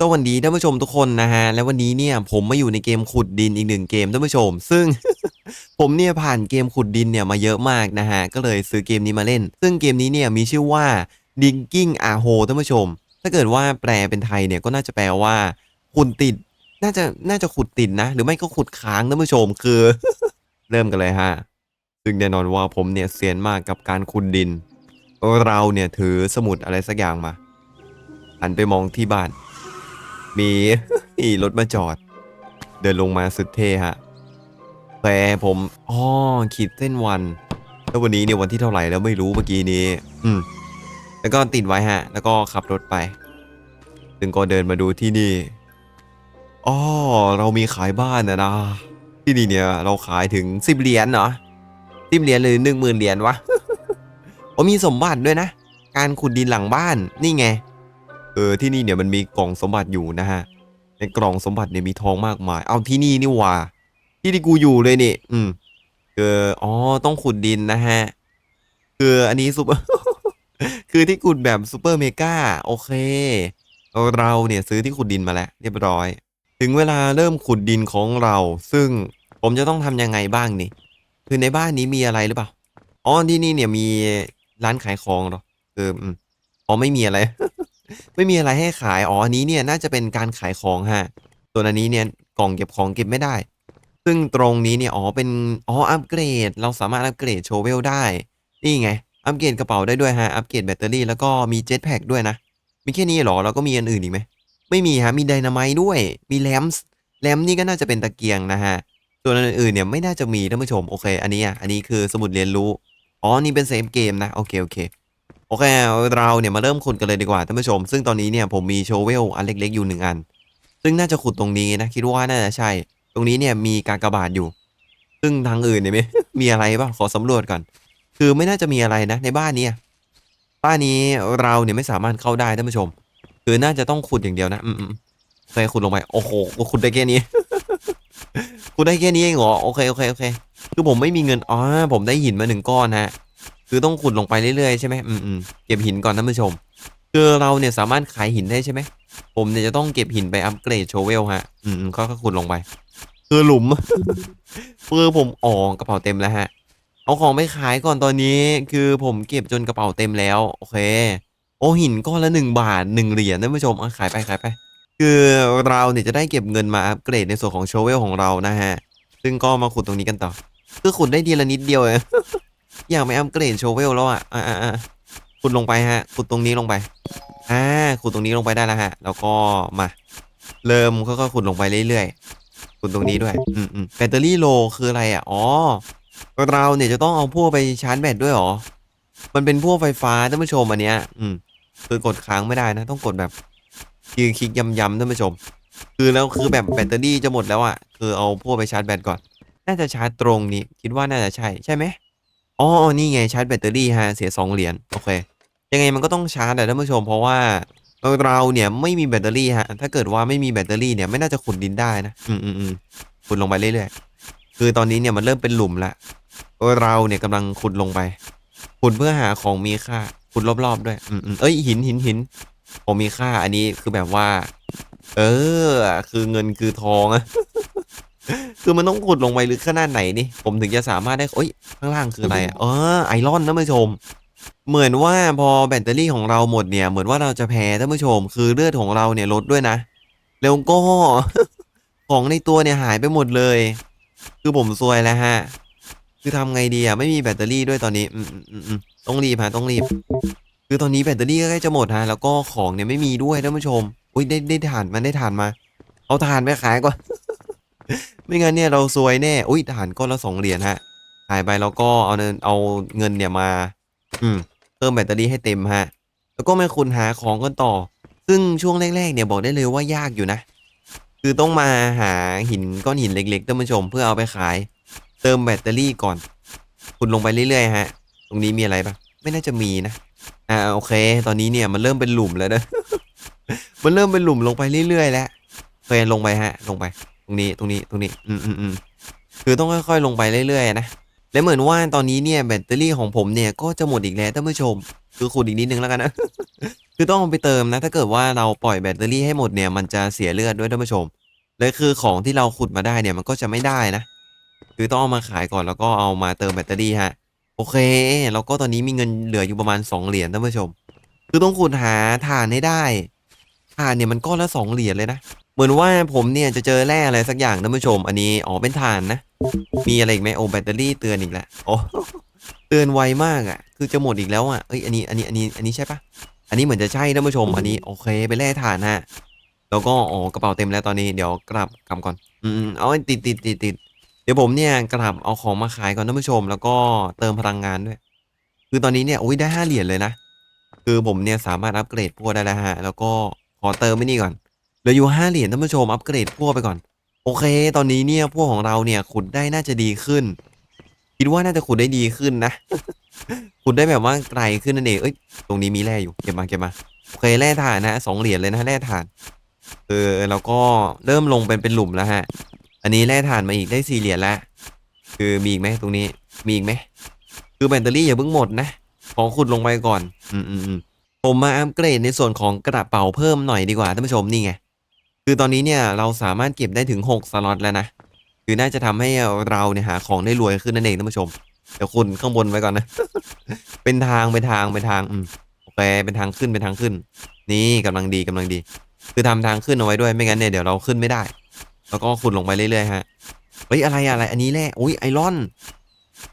สวัสดีท่านผู้ชมทุกคนนะฮะและวันนี้เนี่ยผมมาอยู่ในเกมขุดดินอีกหนึ่งเกมท่านผู้ชม ซึ่ง ผมเนี่ยผ่านเกมขุดดินเนี่ยมาเยอะมากนะฮะก็เลยซื้อเกมนี้มาเล่น ซึ่งเกมนี้เนี่ยมีชื่อว่า Digging a Hole ท่านผู้ชม ถ้าเกิดว่าแปลเป็นไทยเนี่ยก็น่าจะแปลว่าขุดติด น่าจะน่าจะขุดติดนะ หรือไม่ก็ขุดค้างท่านผู้ชมคือ เริ่มกันเลยฮะซึ่งแน่นอนว่าผมเนี่ยเซียนมากกับการขุดดิน เราเนี่ยถือสมุดอะไรสักอย่างมาหันไปมองที่บ้าน มีมีรถมาจอด เดินลงมาสุดเท่ฮะแต่ผมอ๋อขีดเส้นวัน แล้ววันนี้เนี่ยวันที่เท่าไหร่แล้วไม่รู้เมื่อกี้นี้ อืม แล้วก็ติดไว้ฮะ แล้วก็ขับรถไป ซึ่งก็เดินมาดูที่นี่อ๋อเรามีขายบ้านนะนะ ที่นี่เนี่ย เราขายถึงสิบเหรียญเหรอสิบเหรียญหรือหนึ่งหมื่นเหรียญวะโอ้มีสมบัติด้วยนะ การขุดดินหลังบ้าน นี่ไง เออที่นี่เนี่ยมันมีกล่องสมบัติอยู่นะฮะ ในกล่องสมบัติเนี่ยมีทองมากมาย เอาที่นี่นี่ว่า ที่ที่กูอยู่เลยนี่ อืมเอออ๋อต้องขุดดินนะฮะ คืออันนี้ซุปเปอร์คือที่ขุดแบบซูเปอร์เมกาโอเค เราเนี่ยซื้อที่ขุดดินมาแล้ว เรียบร้อย ถึงเวลาเริ่มขุดดินของเรา ซึ่งผมจะต้องทำยังไงบ้างนี่ คือในบ้านนี้มีอะไรหรือเปล่าอ๋อที่นี่เนี่ยมีร้านขายของหรอเอออ๋อไม่มีอะไร ไม่มีอะไรให้ขาย อ๋อ อันนี้เนี่ยน่าจะเป็นการขายของฮะ ส่วนอันนี้เนี่ยกล่องเก็บของเก็บไม่ได้ ซึ่งตรงนี้เนี่ย อ๋อ เป็น อ๋อ อัปเกรด เราสามารถอัปเกรดโชเวลได้ นี่ไง อัปเกรดกระเป๋าได้ด้วยฮะ อัปเกรดแบตเตอรี่แล้วก็มีเจ็ตแพ็กด้วยนะ มีแค่นี้หรอ แล้วก็มีอันอื่นอีกไหม ไม่มีฮะ มีไดนาไมต์ด้วย มีแลมส์แลมนี่ก็น่าจะเป็นตะเกียงนะฮะ ส่วอันอื่นๆเนี่ยไม่น่าจะมีท่านผู้ชม โอเค อันนี้อะ อันนี้คือสมุดเรียนรู้ อ๋อ นี่เป็นเซฟเกมนะ โอเค โอเค โอเค เราเนี่ยมาเริ่มขุดกันเลยดีกว่าท่านผู้ชม ซึ่งตอนนี้เนี่ยผมมีโชเวลอันเล็ก ๆ อยู่หนึ่งอัน ซึ่งน่าจะขุดตรงนี้นะคิดว่าน่าจะใช่ ตรงนี้เนี่ยมีกากบาทอยู่ ซึ่งทางอื่นเนี่ยไม่มีอะไรป่ะขอสำรวจก่อน คือไม่น่าจะมีอะไรนะ ในบ้านเนี้บ้านนี้เราเนี่ยไม่สามารถเข้าได้ท่านผู้ชม คือน่าจะต้องขุดอย่างเดียวนะ อืมๆเคยขุดลงไปโอ้โหขุดได้แค่นี้ขุดได้แค่นี้เองเหรอโอเคโอเคโอเค คือผมไม่มีเงินอ๋อผมได้หินมาหนึ่งก้อนฮะ คือต้องขุดลงไปเรื่อยๆใช่ไหมอืมอืมเก็บหินก่อนท่านผู้ชม คือเราเนี่ยสามารถขายหินได้ใช่ไหมผมเนี่ยจะต้องเก็บหินไปอัปเกรดโชเวลฮะ อืมก็ขุดลงไป คือหลุมคือผมอ๋อกระเป๋าเต็มแล้วฮะ เอาของไปขายก่อนตอนนี้คือผมเก็บจนกระเป๋าเต็มแล้วโอเค โอ้หินก้อนละหนึ่งบาทหนึ่งเหรียญท่านผู้ชมเอาขายไปขายไปคือเราเนี่ยจะได้เก็บเงินมาอัปเกรดในส่วนของโชเวลของเรานะฮะ ซึ่งก็มาขุดตรงนี้กันต่อ คือขุดได้ทีละนิดเดียวเอง อยากไปอัปเกรดโชเวลแล้วอะอ่าอ่าขุดลงไปฮะขุดตรงนี้ลงไปอ่าขุดตรงนี้ลงไปได้แล้วฮะ แล้วก็มา เริ่มค่อยๆขุดลงไปเรื่อยๆขุดตรงนี้ด้วยอืมอืมแบตเตอรี่โลคืออะไรอะอ๋อเราเนี่ยจะต้องเอาพวกไปชาร์จแบตด้วยหรอมันเป็นพวกไฟฟ้าท่านผู้ชมอันเนี้ย อืม คือกดค้างไม่ได้นะ ต้องกดแบบยืนคลิกย้ำๆท่านผู้ชม คือแล้วคือแบบแบตเตอรี่จะหมดแล้วอะ คือเอาพวกไปชาร์จแบตก่อน น่าจะชาร์จตรงนี้ คิดว่าน่าจะใช่ใช่ไหม อ๋อ นี่ไงชาร์จแบตเตอรี่ฮะ เสียสองเหรียญ โอเค ยังไงมันก็ต้องชาร์จแหละท่านผู้ชม เพราะว่าเราเนี่ยไม่มีแบตเตอรี่ฮะ ถ้าเกิดว่าไม่มีแบตเตอรี่เนี่ยไม่น่าจะขุดดินได้นะ อืมอืมอืมขุดลงไปเรื่อยๆ คือตอนนี้เนี่ยมันเริ่มเป็นหลุมละ เราเนี่ยกำลังขุดลงไป ขุดเพื่อหาของมีค่า ขุดรอบๆด้วย อืมอืมเอ้ยหินหินหินของมีค่า อันนี้คือแบบว่า เออ คือเงินคือทองอะ คือมันต้องขุดลงไปลึกขนาดไหนนี่ ผมถึงจะสามารถได้เอ้ยข้างล่างคืออะไรอะเออไอรอนท่านผู้ชม เหมือนว่าพอแบตเตอรี่ของเราหมดเนี่ย เหมือนว่าเราจะแพ้ท่านผู้ชม คือเลือดของเราเนี่ยลดด้วยนะแล้วก็ ของในตัวเนี่ยหายไปหมดเลย คือผมซวยแล้วฮะ คือทำไงดีอะไม่มีแบตเตอรี่ด้วยตอนนี้ อืมอืมอืมต้องรีบฮะต้องรีบ คือตอนนี้แบตเตอรี่ก็ใกล้จะหมดฮะแล้วก็ของเนี่ยไม่มีด้วยท่านผู้ชมอุ้ยได้ได้ถ่านมาได้ถ่านมา เอาถ่านไปขายก่อน ไม่งั้นเนี่ยเราซวยแน่ อุ้ยถ่านก้อนละสองเหรียญฮะ ขายไปแล้วก็เอาเงินเอาเงินเนี่ยมา อืม เพิ่มแบตเตอรี่ให้เต็มฮะ แล้วก็มาคุณหาของกันต่อ ซึ่งช่วงแรกๆ เนี่ยบอกได้เลยว่ายากอยู่นะ คือต้องมาหาหินก้อนหินเล็กๆท่านผู้ชมเพื่อเอาไปขาย เติมแบตเตอรี่ก่อนขุดลงไปเรื่อยๆฮะ ตรงนี้มีอะไรปะไม่น่าจะมีนะ อ่าโอเค ตอนนี้เนี่ยมันเริ่มเป็นหลุมแล้วนะ มันเริ่มเป็นหลุมลงไปเรื่อยๆแล้วเคยลงไปฮะ ลงไป ตรงนี้ตรงนี้ตรงนี้ อืมอืมอืมคือต้องค่อยๆลงไปเรื่อยๆนะและเหมือนว่าตอนนี้เนี่ยแบตเตอรี่ของผมเนี่ยก็จะหมดอีกแล้วท่านผู้ชม คือขุดอีกนิดนึงแล้วกันนะคือต้องไปเติมนะถ้าเกิดว่าเราปล่อยแบตเตอรี่ให้หมดเนี่ยมันจะเสียเลือดด้วยท่านผู้ชมและคือของที่เราขุดมาได้เนี่ยมันก็จะไม่ได้นะ คือต้องเอามาขายก่อนแล้วก็เอามาเติมแบตเตอรี่ฮะโอเคแล้วก็ตอนนี้มีเงินเหลืออยู่ประมาณสองเหรียญท่านผู้ชม คือต้องขุดหาถ่านให้ได้ถ่านเนี่ยมันก้อนละสองเหรียญเลยนะ เหมือนว่าผมเนี่ยจะเจอแร่อะไรสักอย่างท่านผู้ชม อันนี้อ๋อเป็นถ่านนะ มีอะไรอีกไหมโอ้แบตเตอรี่เตือนอีกแล้วโอ้เตือนไวมากอะ คือจะหมดอีกแล้วอะเอ้ยอันนี้อันนี้อันนี้อันนี้ใช่ปะอันนี้เหมือนจะใช่ท่านผู้ชม อันนี้โอเคไปแร่ถ่านฮะแล้วก็อ๋อกระเป๋าเต็มแล้วตอนนี้เดี๋ยวกลับกลับก่อน อืมเอาติดติดติดติดเดี๋ยวผมเนี่ยกลับเอาของมาขายก่อนท่านผู้ชม แล้วก็เติมพลังงานด้วย คือตอนนี้เนี่ยอุ้ยได้ห้าเหรียญเลยนะคือผมเนี่ยสามารถอัปเกรดพวกได้แล้วฮะแล้วก็ขอเติมไม่นี่ก่อน ลืออยู่ห้าเหรียญท่านผู้ชมอัปเกรดพวกไปก่อน โอเค ตอนนี้เนี่ยพวกของเราเนี่ยขุดได้น่าจะดีขึ้น คิดว่าน่าจะขุดได้ดีขึ้นนะ ขุดได้แบบว่าไกลขึ้นนั่นเองเอ้ยตรงนี้มีแร่อยู่เก็บมาเก็บมาโอเคแร่ถ่านนะสองเหรียญเลยนะแร่ถ่านเออแล้วก็เริ่มลงเป็นเป็นหลุมแล้วฮะ อันนี้แร่ถ่านมาอีกได้สี่เหรียญแล้วคือมีอีกไหมตรงนี้มีอีกไหมคือแบตเตอรี่อย่าเพิ่งหมดนะขอขุดลงไปก่อน อืมอืมอืมผมมาอัปเกรดในส่วนของกระเป๋าเพิ่มหน่อยดีกว่าท่านผู้ชมนี่ไง คือตอนนี้เนี่ยเราสามารถเก็บได้ถึงหกสล็อตแล้วนะ คือน่าจะทำให้เราเนี่ยหาของได้รวยขึ้นนั่นเองท่านผู้ชม เดี๋ยวคุณข้างบนไว้ก่อนนะ เป็นทางเป็นทางเป็นทางอืมโอเคเป็นทางขึ้นเป็นทางขึ้น นี่กำลังดีกำลังดี คือทำทางขึ้นเอาไว้ด้วยไม่งั้นเนี่ยเดี๋ยวเราขึ้นไม่ได้ แล้วก็ขุดลงไปเรื่อยๆฮะเฮ้ยอะไรอะไรอันนี้แหละอุ้ยไอรอน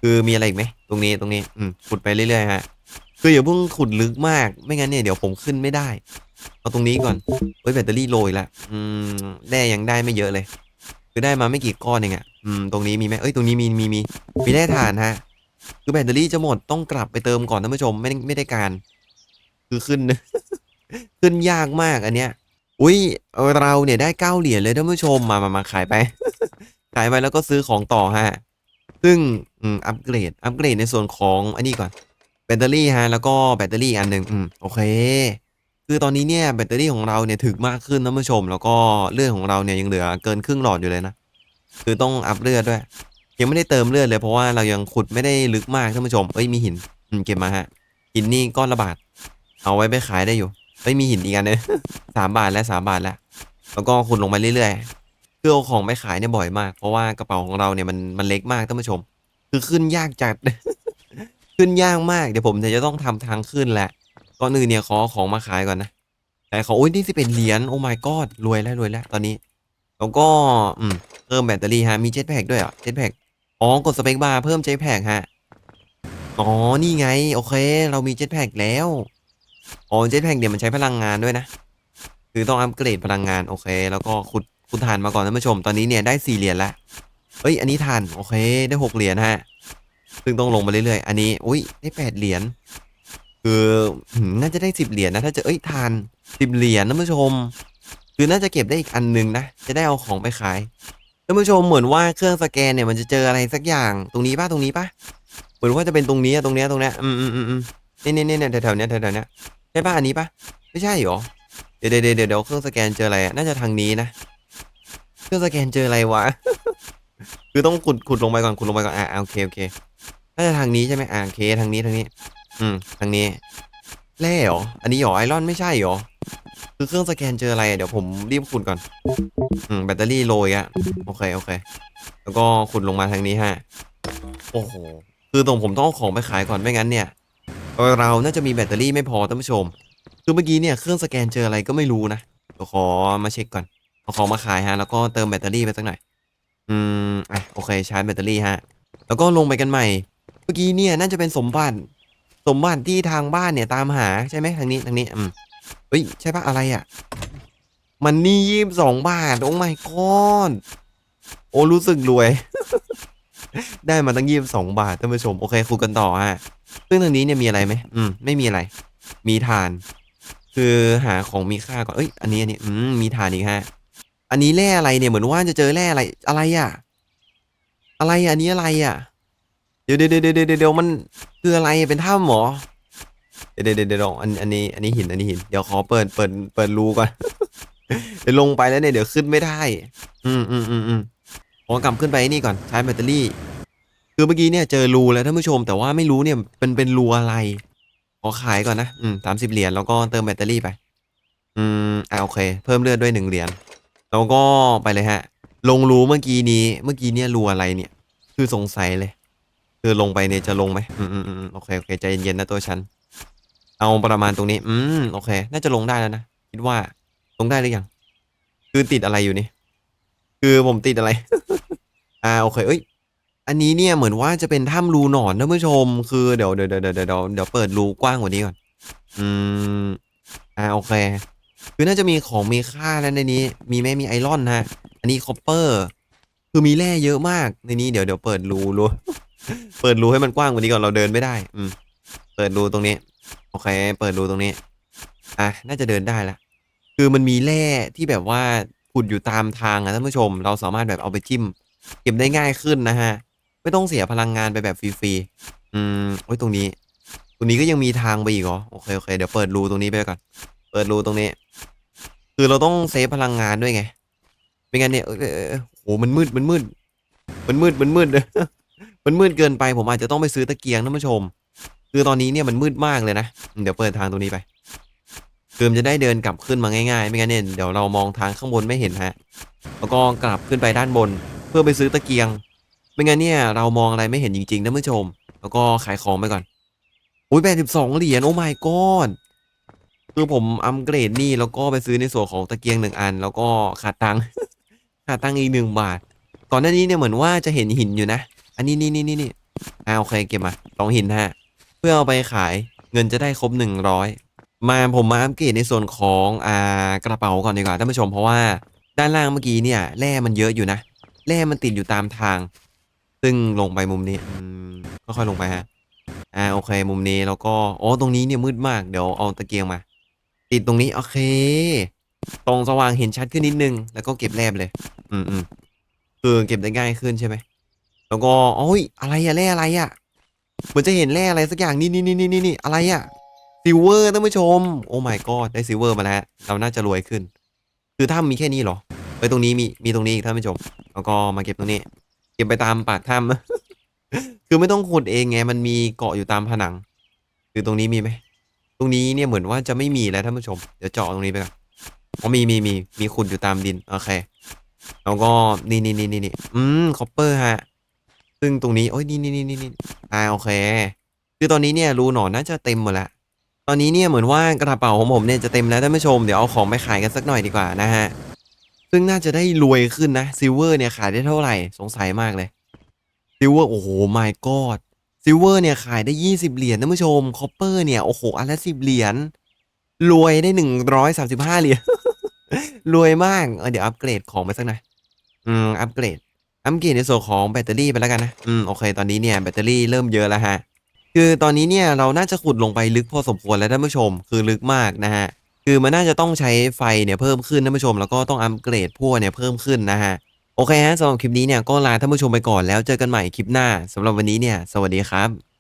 คือมีอะไรอีกไหมตรงนี้ตรงนี้อืมขุดไปเรื่อยๆฮะคืออย่าเพิ่งขุดลึกมากไม่งั้นเนี่ยเดี๋ยวผมขึ้นไม่ได้ เอาตรงนี้ก่อนเฮ้ยแบตเตอรี่โรยละอืมแร่ยังได้ไม่เยอะเลย คือได้มาไม่กี่ก้อนเองอะอืมตรงนี้มีไหมเอ้ยตรงนี้มีมีมีมีแร่ถ่านฮะ คือแบตเตอรี่จะหมดต้องกลับไปเติมก่อนท่านผู้ชมไม่ได้ไม่ได้การ คือขึ้น ขึ้นยากมากอันเนี้ย อุ้ยเราเนี่ยได้เก้าเหรียญเลยท่านผู้ชมมามามาขายไป ขายไปแล้วก็ซื้อของต่อฮะซึ่งอืมอัปเกรด อัปเกรดในส่วนของอันนี้ก่อน แบตเตอรี่ฮะ แล้วก็แบตเตอรี่อันหนึ่งอืม โอเค คือตอนนี้เนี่ยแบตเตอรี่ของเราเนี่ยถึกมากขึ้นท่านผู้ชม แล้วก็เลือดของเราเนี่ยยังเหลือเกินครึ่งหลอดอยู่เลยนะคือต้องอัพเลือดด้วย ยังไม่ได้เติมเลือดเลยเพราะว่าเรายังขุดไม่ได้ลึกมากท่านผู้ชมเอ้ยมีหินเก็บมาฮะหินนี่ก้อนละบาทเอาไว้ไปขายได้อยู่เอ้ยมีหินอีกอันนึงสามบาทแล้วสามบาทแล้วแล้วก็ขุดลงไปเรื่อยๆคือเอาของไปขายเนี่ยบ่อยมาก เพราะว่ากระเป๋าของเราเนี่ยมันมันเล็กมากท่านผู้ชม คือขึ้นยากจัดขึ้นยากมากเดี๋ยวผมจะต้องทำทางขึ้นแหละ ก่อนอื่นเนี่ยขอของมาขายก่อนนะ แต่ขออุ้ยนี่สิเป็นเหรียญโอ้ my god รวยแล้วรวยแล้วตอนนี้แล้วก็อืมเพิ่มแบตเตอรี่ฮะมีเจ็ตแพ็กด้วยอะเจ็ตแพ็กอ๋อกดสเปคบาร์เพิ่มเจ็ตแพ็กฮะอ๋อนี่ไงโอเค เรามีเจ็ตแพ็กแล้วอ๋อเจ็ตแพ็กเนี่ยมันใช้พลังงานด้วยนะคือต้องอัปเกรดพลังงานโอเค แล้วก็ขุดขุดถ่านมาก่อนท่านผู้ชมตอนนี้เนี่ยได้สี่เหรียญแล้วเอ้ยอันนี้ถ่านโอเคได้หกเหรียญฮะซึ่งต้องลงมาเรื่อยๆ อันนี้ อุ้ยได้แปดเหรียญ คือน่าจะได้สิบเหรียญนะ ถ้าจะเอ้ยทานสิบเหรียญท่านผู้ชม คือน่าจะเก็บได้อีกอันหนึงนะ จะได้เอาของไปขายท่านผู้ชมเหมือนว่าเครื่องสแกนเนี่ยมันจะเจออะไรสักอย่างตรงนี้ป่ะตรงนี้ป่ะเหมือนว่าจะเป็นตรงนี้ตรงนี้ตรงนี้อืมอืมอืมอืมนี่นี่นี่เน่แถวๆเนี้ยแถวๆเนี้ยใช่ป่ะอันนี้ป่ะไม่ใช่หรอเดี๋ยวเดี๋ยวเดี๋ยวเครื่องสแกนเจออะไรน่าจะทางนี้นะเครื่องสแกนเจออะไรวะคือต้องขุดขุดลงไปก่อนขุดลงไปก่อนอ่าโอเคโอเคน่าจะทางนี้ใช่ไหมอ่าโอเคทางนี้ทางนี้ อืมทางนี้แร่เหรอ อันนี้หรอไอรอนไม่ใช่หรอ คือเครื่องสแกนเจออะไรอะเดี๋ยวผมรีบขุดก่อน อืมแบตเตอรี่โรยอะโอเคโอเค แล้วก็ขุดลงมาทางนี้ฮะ โอ้โห คือตรงผมต้องเอาของไปขายก่อนไม่งั้นเนี่ยเราน่าจะมีแบตเตอรี่ไม่พอท่านผู้ชม คือเมื่อกี้เนี่ยเครื่องสแกนเจออะไรก็ไม่รู้นะเดี๋ยวขอมาเช็คก่อน เอาของมาขายฮะ แล้วก็เติมแบตเตอรี่ไปสักหน่อย อืม อะ โอเค ชาร์จแบตเตอรี่ฮะ แล้วก็ลงไปกันใหม่ เมื่อกี้เนี่ยน่าจะเป็นสมบัติ สมบัติที่ทางบ้านเนี่ยตามหาใช่ไหมทางนี้ทางนี้อืมเฮ้ยใช่ปะอะไรอะ มันนี่ยี่สิบสองบาท โอ้ my god โอ้รู้สึกรวย ได้มาตั้งยี่สิบสองบาทท่านผู้ชมโอเคคุยกันต่อฮะซึ่งทางนี้เนี่ยมีอะไรไหมอืมไม่มีอะไร มีฐาน คือหาของมีค่าก่อนเอ้ยอันนี้อันนี้อืมมีฐานอีกฮะอันนี้แร่อะไรเนี่ยเหมือนว่าจะเจอแร่อะไรอะไรอะ อะไรอันนี้อะไรอะ เดี๋ยวเดี๋ยวเดี๋ยวเดี๋ยวมันคืออะไรเป็นถ้ำหรอเดี๋ยวเดี๋ยวเดี๋ยวอันอันนี้อันนี้หินอันนี้หินเดี๋ยวขอเปิดเปิดเปิดรูก่อนเดี๋ยวลงไปแล้วเนี่ยเดี๋ยวขึ้นไม่ได้ อืมอืมอืมอืมขอกลับขึ้นไปนี่ก่อนใช้แบตเตอรี่ คือเมื่อกี้เนี่ยเจอรูแล้วท่านผู้ชม แต่ว่าไม่รู้เนี่ยเป็นเป็นรูอะไร ขอขายก่อนนะอืมสามสิบเหรียญแล้วก็เติมแบตเตอรี่ไป อืมอ่าโอเค เพิ่มเลือดด้วยหนึ่งเหรียญแล้วก็ไปเลยฮะ ลงรูเมื่อกี้นี้ เมื่อกี้เนี่ยรูอะไรเนี่ย คือสงสัยเลย คือลงไปเนี่ยจะลงไหมอืมอืมอืมโอเคโอเคใจเย็นๆนะตัวฉัน เอาประมาณตรงนี้ อืมโอเค น่าจะลงได้แล้วนะคิดว่าลงได้หรือยัง คือติดอะไรอยู่นี่ คือผมติดอะไร อ่าโอเค เอ้ย อันนี้เนี่ยเหมือนว่าจะเป็นถ้ำรูหนอนท่านผู้ชม คือเดี๋ยวเดี๋ยวเดี๋ยวเดี๋ยวเดี๋ยวเดี๋ยวเปิดรูกว้างกว่านี้ก่อน อืม อ่าโอเค คือน่าจะมีของมีค่าแล้วในนี้ มีไหมมีไอรอนฮะอันนี้คอปเปอร์ คือมีแร่เยอะมากในนี้เดี๋ยวเดี๋ยวเปิดรูรู เปิดรูให้มันกว้างกว่านี้ก่อนเราเดินไม่ได้ อืม เปิดรูตรงนี้ โอเค เปิดรูตรงนี้ อะ น่าจะเดินได้ละ คือมันมีแร่ที่แบบว่าขุดอยู่ตามทางอะท่านผู้ชม เราสามารถแบบเอาไปจิ้ม เก็บได้ง่ายขึ้นนะฮะ ไม่ต้องเสียพลังงานไปแบบฟรีๆ อืม โอ้ยตรงนี้ ตรงนี้ก็ยังมีทางไปอีกเหรอ โอเค โอเค เดี๋ยวเปิดรูตรงนี้ไปก่อน เปิดรูตรงนี้ คือเราต้องเซฟพลังงานด้วยไง ไม่งั้นเนี่ยเออเออเออโห มันมืด มันมืด มันมืด มันมืด มันมืดเกินไปผมอาจจะต้องไปซื้อตะเกียงท่านผู้ชม คือตอนนี้เนี่ยมันมืดมากเลยนะ เดี๋ยวเปิดทางตรงนี้ไปคือมจะได้เดินกลับขึ้นมาง่ายๆ ไม่งั้นเนี่ยเดี๋ยวเรามองทางข้างบนไม่เห็นฮะ แล้วก็กลับขึ้นไปด้านบน เพื่อไปซื้อตะเกียง ไม่งั้นเนี่ยเรามองอะไรไม่เห็นจริงๆท่านผู้ชม แล้วก็ขายของไปก่อนอุ้ยแปดสิบสองเหรียญโอ้ my god คือผมอัปเกรดนี่แล้วก็ไปซื้อในส่วนของตะเกียงหนึ่งอัน แล้วก็ขาดตังค์ขาดตังค์อีกหนึ่งบาท ก่อนหน้านี้เนี่ยเหมือนว่าจะเห็นหินอยู่นะ อันนี้นี่นี่นี่นี่อ่าโอเคเก็บมาสองหินฮะเพื่อเอาไปขายเงินจะได้ครบหนึ่งร้อยมาผมมาอัปเกรดในส่วนของอ่ากระเป๋าก่อนดีกว่าท่านผู้ชมเพราะว่าด้านล่างเมื่อกี้เนี่ยแร่มันเยอะอยู่นะแร่มันติดอยู่ตามทาง ซึ่งลงไปมุมนี้อืมค่อยๆลงไปฮะอ่าโอเคมุมนี้แล้วก็อ๋อตรงนี้เนี่ยมืดมากเดี๋ยวเอาตะเกียงมา ติดตรงนี้โอเค ตรงสว่างเห็นชัดขึ้นนิดนึง แล้วก็เก็บแร่เลย อืมอืมคือเก็บได้ง่ายขึ้นใช่ไหม แล้วก็โอ้ยอะไรอะแร่อะไรอะเหมือนจะเห็นแร่อะไรสักอย่างนี่นี่นี่นี่นี่อะไรอะซิลเวอร์ท่านผู้ชม โอ้ my god ได้ซิลเวอร์มาแล้ว เราน่าจะรวยขึ้น คือถ้ำมีแค่นี้เหรอเอ้ยตรงนี้มีมีตรงนี้อีกท่านผู้ชม แล้วก็มาเก็บตรงนี้ เก็บไปตามปากถ้ำคือไม่ต้องขุดเองไงมันมีเกาะอยู่ตามผนัง คือตรงนี้มีไหมตรงนี้เนี่ยเหมือนว่าจะไม่มีแล้วท่านผู้ชมเดี๋ยวเจาะตรงนี้ไปก่อนอ๋อมีมีมีมีขุดอยู่ตามดินโอเคแล้วก็นี่นี่นี่นี่นี่อืมคอปเปอร์ฮะ ซึ่งตรงนี้โอ้ยนี่นี่นี่นี่อ่าโอเค คือตอนนี้เนี่ยรูหนอนน่าจะเต็มหมดล้วตอนนี้เนี่ยเหมือนว่ากระเป๋าของผมเนี่ยจะเต็มแล้วท่านผู้ชมเดี๋ยวเอาของไปขายกันสักหน่อยดีกว่านะฮะซึ่งน่าจะได้รวยขึ้นนะซิลเวอร์เนี่ยขายได้เท่าไหร่สงสัยมากเลยซิลเวอร์โอ้โห my god ซิลเวอร์เนี่ยขายได้ 20 เหรียญท่านผู้ชมคอปเปอร์เนี่ยโอ้โหอันละ10เหรียญรวยได้ 135 เหรียญรวยมากเเดี๋ยวอัปเกรดของไปสักหน่อยอืมอัปเกรด อัปเกรดในส่วนของแบตเตอรี่ไปแล้วกันนะ อืมโอเค ตอนนี้เนี่ยแบตเตอรี่เริ่มเยอะแล้วฮะ คือตอนนี้เนี่ยเราน่าจะขุดลงไปลึกพอสมควรแล้วท่านผู้ชม คือลึกมากนะฮะ คือมันน่าจะต้องใช้ไฟเนี่ยเพิ่มขึ้นท่านผู้ชม แล้วก็ต้องอัปเกรดพวกเนี่ยเพิ่มขึ้นนะฮะ โอเคฮะสำหรับคลิปนี้เนี่ยก็ลาท่านผู้ชมไปก่อนแล้วเจอกันใหม่คลิปหน้าสำหรับวันนี้เนี่ย สวัสดีครับ